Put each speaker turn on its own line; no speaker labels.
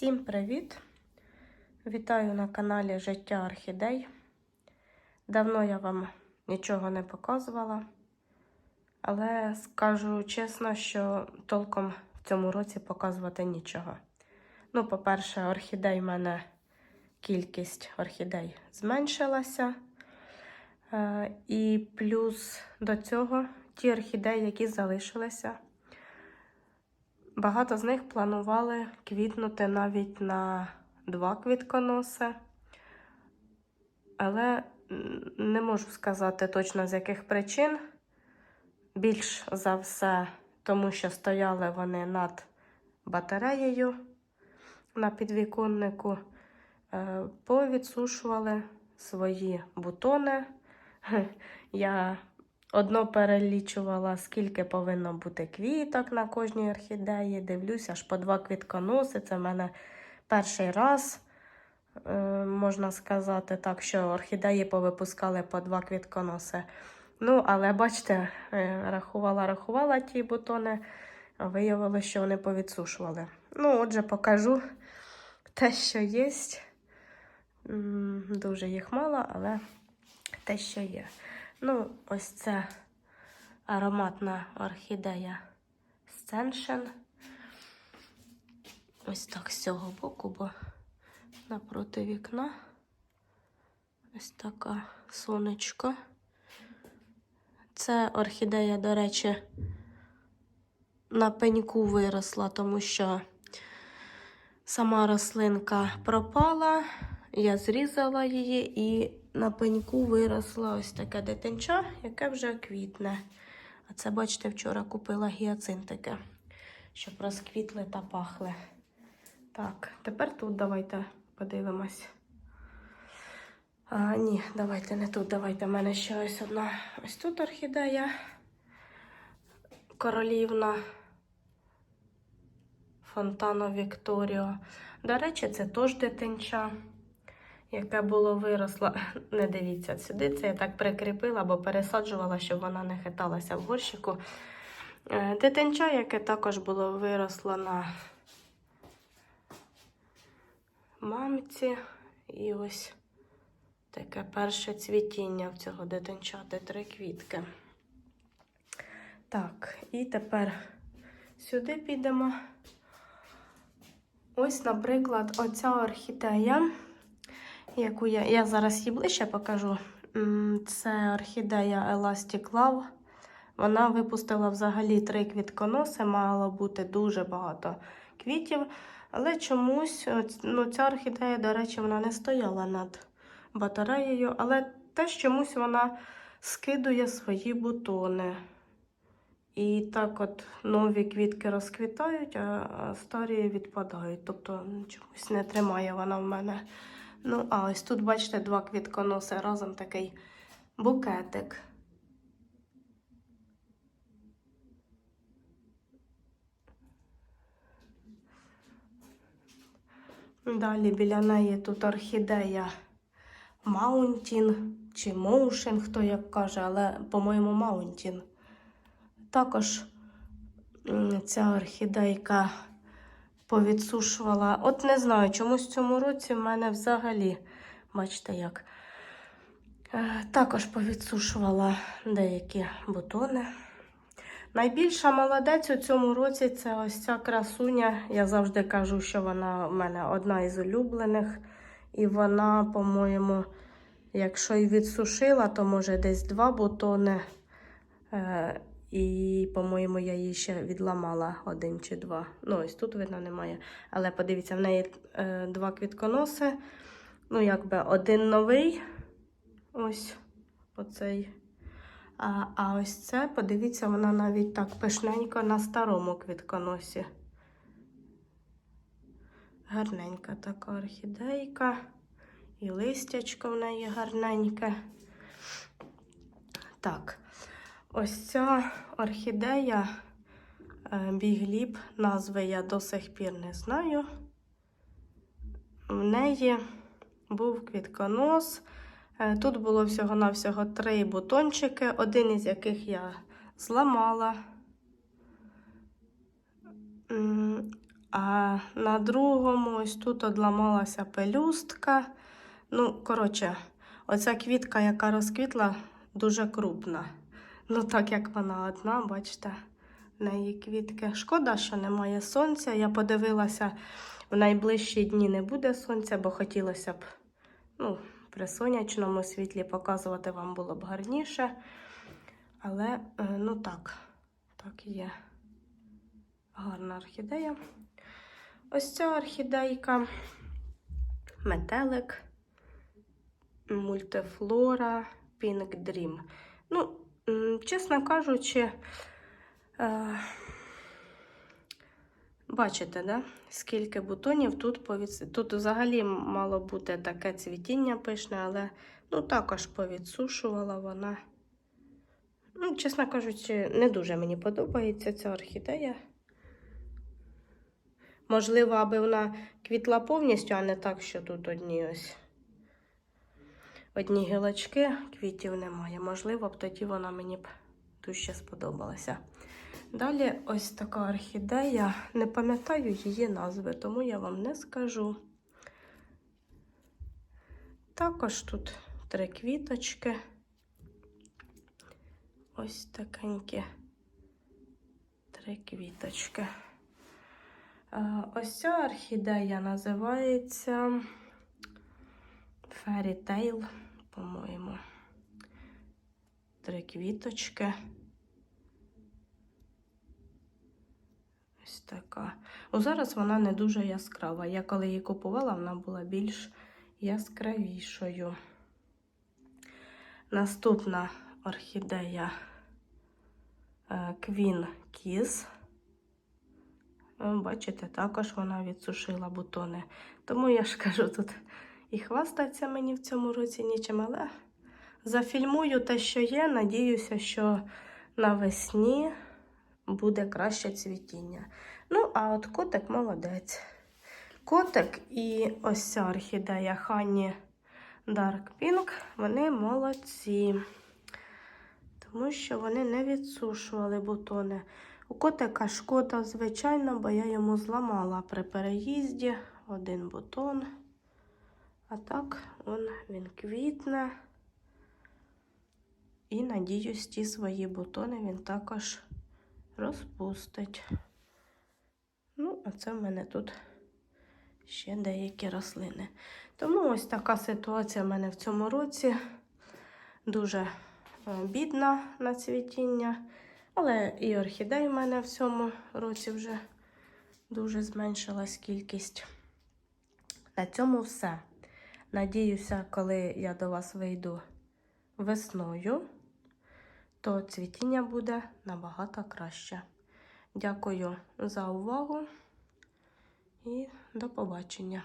Всім привіт! Вітаю на каналі Життя Орхідей. Давно я вам нічого не показувала, але скажу чесно, що толком в цьому році показувати нічого. Ну, по-перше, орхідей в мене кількість орхідей зменшилася. Е, І плюс до цього ті орхідеї, які залишилися. Багато з них планували квітнути навіть на два квітконоси, але не можу сказати точно з яких причин. Більш за все, тому що стояли вони над батареєю на підвіконнику, е, повідсушували свої бутони. Я Одно перелічувала, скільки повинно бути квіток на кожній орхідеї. Дивлюся, аж по два квітконоси. Це в мене перший раз, е, можна сказати, так, що орхідеї повипускали по два квітконоси. Ну, але бачите, е, рахувала, рахувала ті бутони, а виявилося, що вони повідсушували. Ну, отже, покажу те, що є. Дуже їх мало, але те, що є. Ну, ось це ароматна орхідея Сценшен. Ось так з цього боку, бо напроти вікна ось така сонечко. Це орхідея, до речі, на пеньку виросла, тому що сама рослинка пропала, я зрізала її і на пеньку виросла ось таке дитинча, яке вже квітне. А це, бачите, вчора купила гіацинтики, щоб розквітли та пахли. Так, тепер тут давайте подивимось. А, ні, давайте не тут. Давайте. У мене ще ось одна. Ось тут орхідея королівна. Фонтано Вікторіо. До речі, це теж дитинча яке було виросло. Не дивіться сюди. Це я так прикріпила, бо пересаджувала, щоб вона не хиталася в горщику. Е, Дитинча, яке також було виросло на мамці. І ось таке перше цвітіння в цього дитинчати три квітки. Так, і тепер сюди підемо. Ось, наприклад, оця орхідея яку я я зараз її ближче покажу. Це орхідея Elastic Love. Вона випустила взагалі три квітконоси, мало бути дуже багато квітів. Але чомусь ну, ця орхідея, до речі, вона не стояла над батареєю, але теж чомусь вона скидує свої бутони. І так от нові квітки розквітають, а старі відпадають. Тобто чомусь не тримає вона в мене. Ну, а ось тут, бачите, два квітконоси разом такий букетик. Далі біля неї тут орхідея Маунтін чи Моушен, хто як каже, але, по-моєму, Маунтін. Також ця орхідейка повідсушувала. От не знаю, чомусь в цьому році в мене взагалі, бачите як, е, також повідсушувала деякі бутони. Найбільша молодець у цьому році це ось ця красуня. Я завжди кажу, що вона в мене одна із улюблених. І вона, по-моєму, якщо і відсушила, то може десь два бутони. І, по-моєму, я її ще відламала один чи два. Ну, ось тут видно немає. Але подивіться, в неї е, два квітконоси. Ну, якби один новий. Ось оцей. А, а ось це, подивіться, вона навіть так пишненько на старому квітконосі. Гарненька така орхідейка. І листячко в неї гарненьке. Так. Ось ця орхідея е, бігліп, назви я до сих пір не знаю. В неї був квітконос. Е, Тут було всього-навсього три бутончики, один із яких я зламала. А на другому ось тут одламалася пелюстка. Ну, коротше, оця квітка, яка розквітла, дуже крупна. Ну, так як вона одна, бачите, в неї квітки. Шкода, що немає сонця. Я подивилася, в найближчі дні не буде сонця, бо хотілося б ну, при сонячному світлі показувати вам було б гарніше. Але, е, ну так, так є. Гарна орхідея. Ось ця орхідейка, метелик, мультифлора, Pink Dream. Ну, чесно кажучи, е, бачите, да? скільки бутонів тут повід... Тут взагалі мало бути таке цвітіння пишне, але ну, також повідсушувала вона. Ну, чесно кажучи, не дуже мені подобається ця орхідея. Можливо, аби вона квітла повністю, а не так, що тут одні ось одні гілочки, квітів немає. Можливо, б тоді вона мені б дужче сподобалася. Далі ось така орхідея. Не пам'ятаю її назви, тому я вам не скажу. Також тут три квіточки. Ось такенькі три квіточки. Е, Ось ця орхідея називається Fairy Tail, по-моєму. Три квіточки. Ось така. Ну, зараз вона не дуже яскрава. Я коли її купувала, вона була більш яскравішою. Наступна орхідея е, Queen Kiss. Бачите, також вона відсушила бутони. Тому я ж кажу, тут і хвастаться мені в цьому році нічим, але зафільмую те, що є. Надіюся, що навесні буде краще цвітіння. Ну, а от котик молодець. Котик і ось ця орхідея Ханні Dark Pink, вони молодці. Тому що вони не відсушували бутони. У котика шкода, звичайно, бо я йому зламала при переїзді один бутон. А так, он, він квітне. І, надіюсь, ті свої бутони він також розпустить. Ну, а це в мене тут ще деякі рослини. Тому ось така ситуація в мене в цьому році. Дуже е, бідна на цвітіння. Але і орхідей в мене в цьому році вже дуже зменшилась кількість. На цьому все. Надіюся, коли я до вас вийду весною, то цвітіння буде набагато краще. Дякую за увагу і до побачення.